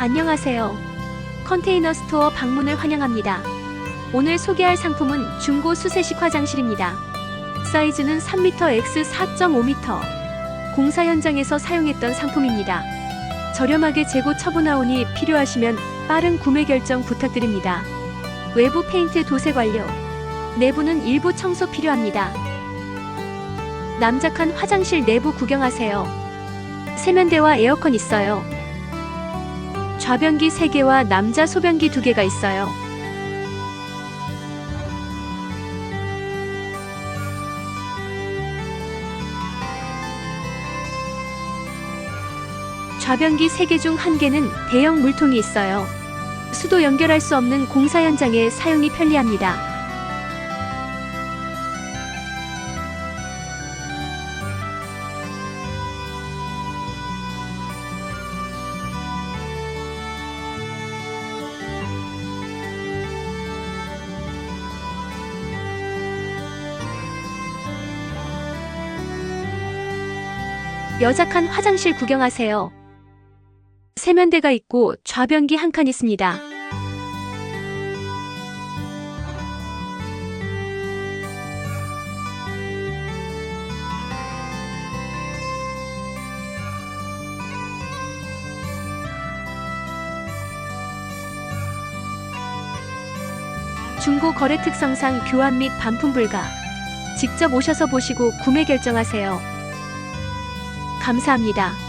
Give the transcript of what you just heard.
안녕하세요. 컨테이너 스토어 방문을 환영합니다. 오늘 소개할 상품은 중고 수세식 화장실입니다. 사이즈는 3m x 4.5m. 공사 현장에서 사용했던 상품입니다. 저렴하게 재고 처분하오니 필요하시면 빠른 구매 결정 부탁드립니다. 외부 페인트 도색 완료. 내부는 일부 청소 필요합니다. 남작한 화장실 내부 구경하세요. 세면대와 에어컨 있어요. 좌변기 3개와 남자 소변기 2개가 있어요. 좌변기 3개 중 1개는 대형 물통이 있어요. 수도 연결할 수 없는 공사 현장에 사용이 편리합니다. 여작한 화장실 구경하세요. 세면대가 있고 좌변기 한 칸 있습니다. 중고 거래 특성상 교환 및 반품 불가. 직접 오셔서 보시고 구매 결정하세요. 감사합니다.